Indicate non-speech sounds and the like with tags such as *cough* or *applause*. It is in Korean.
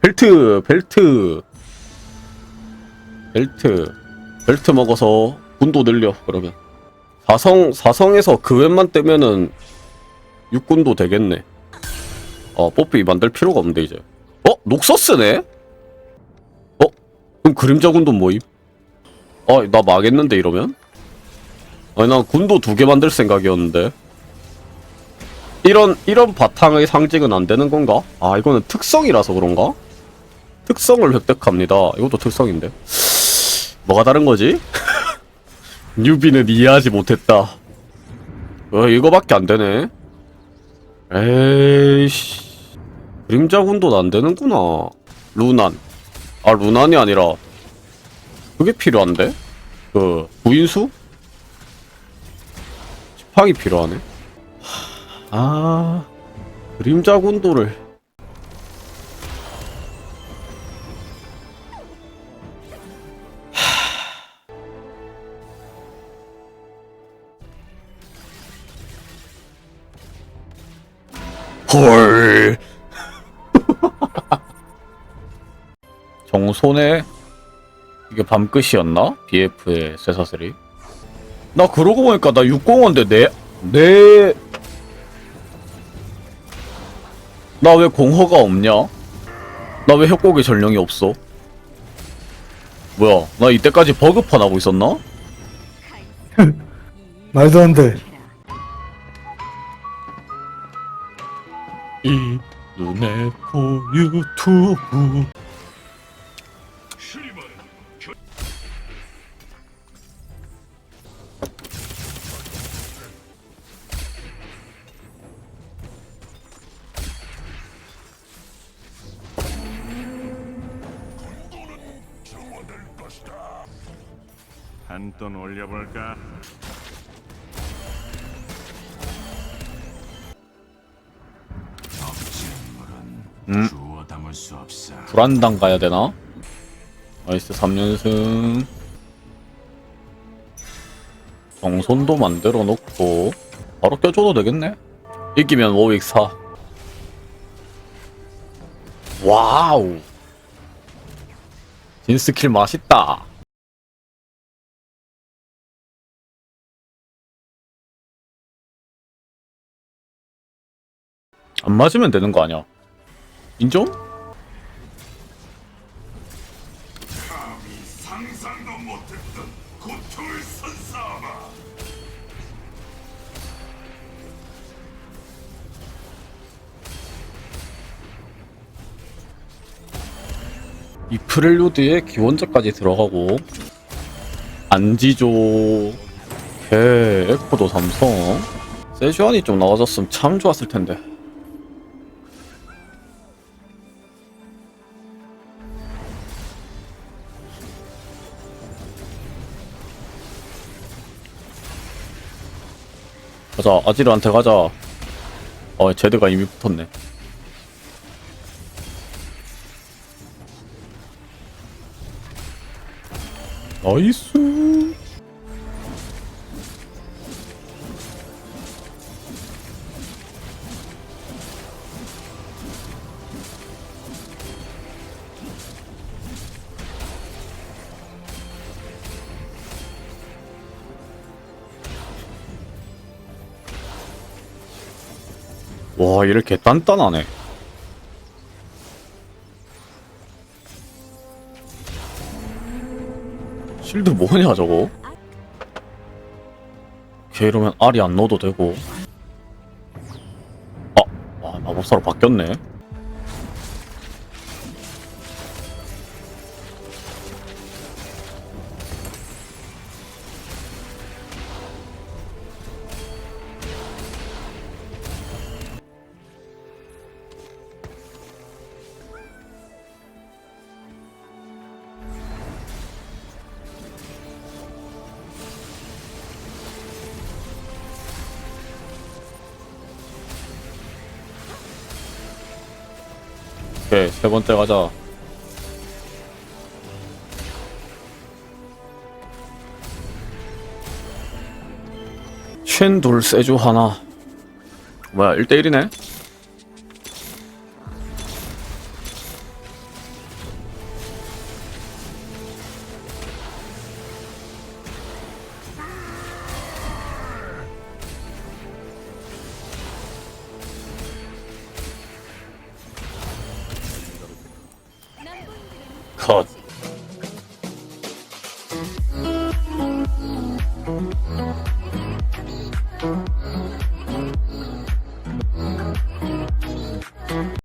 벨트 벨트. 벨트. 벨트 먹어서 군도 늘려 그러면. 사성 사성에서 그 웬만 뜨면은 육군도 되겠네. 어 뽀삐 만들 필요가 없는데 이제. 어? 녹서스네? 어? 그럼 그림자 군도 모임? 어나 망했는데 이러면? 아니 난 군도 두 개 만들 생각이었는데. 이런 이런 바탕의 상징은 안 되는 건가? 아 이거는 특성이라서 그런가? 특성을 획득합니다. 이것도 특성인데 뭐가 다른 거지? *laughs* 뉴비는 이해하지 못했다. 어 이거밖에 안 되네. 에이씨 그림자 군도 안 되는구나. 루난 아 루난이 아니라 그게 필요한데? 그 구인수? 지팡이 필요하네. 아 그림자 군도를 헐 *laughs* 정손에 이게 밤끝이었나? BF의 쇠사슬이 나 그러고 보니까 나 6공원데 내 내... 나 왜 공허가 없냐? 나 왜 협곡의 전령이 없어? 뭐야 나 이때까지 버그판 하고 있었나? *laughs* 말도 안 돼. 이 눈에 보 유튜브 한돈 올려볼까? 음. 주워 담을 수 없어. 불안당 가야 되나? 나이스 3연승 정손도 만들어 놓고 바로 껴줘도 되겠네 이기면 워윅 4 와우 진스킬 맛있다 안 맞으면 되는 거 아니야 인정? 이 프렐루드에 기원자까지 들어가고 안지조 개 에코도 삼성 세주안이 좀 나와줬으면 참 좋았을 텐데 가자. 아지르한테 가자. 어 제드가 이미 붙었네. 나이스 와 이렇게 단단하네. 실드 뭐냐 저거? 걔 이러면 알이 안 넣어도 되고. 아, 아 마법사로 바뀌었네 세 번째 가자. 쉔둘 세주 하나. 뭐야 1대1이네 Kat.